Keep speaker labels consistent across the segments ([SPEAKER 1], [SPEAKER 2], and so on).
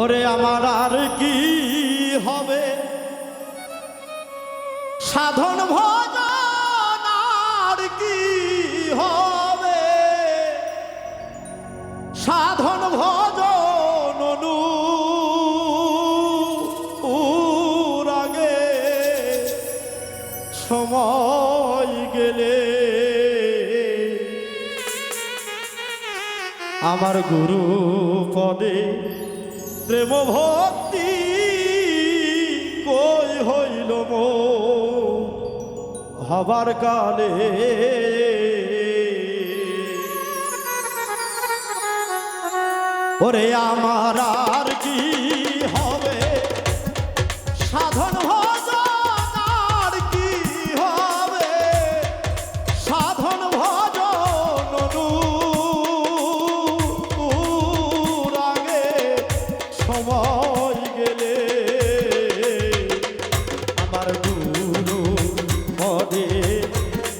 [SPEAKER 1] ওরে আমার আর কি হবে? সাধন ভজন আর কি হবে? সাধন ভজন অনুরাগে সময় গেলে। আমার গুরু পদে প্রেম ভক্তি কই হইল মো? হবার কালে ওরে আমার আর কি হবে?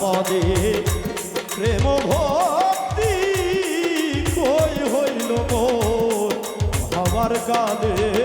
[SPEAKER 1] পদে প্রেম ভক্তি কই হইল মোর? হবার কালে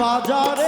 [SPEAKER 1] বাজারে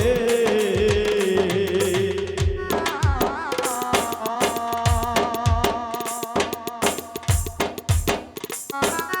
[SPEAKER 1] Bye.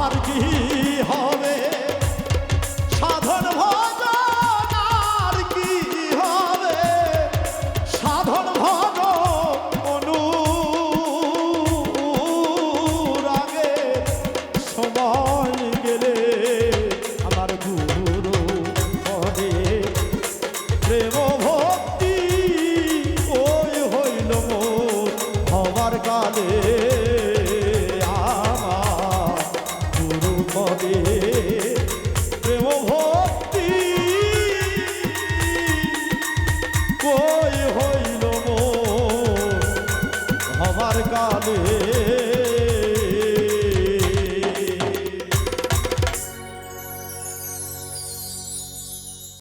[SPEAKER 1] রে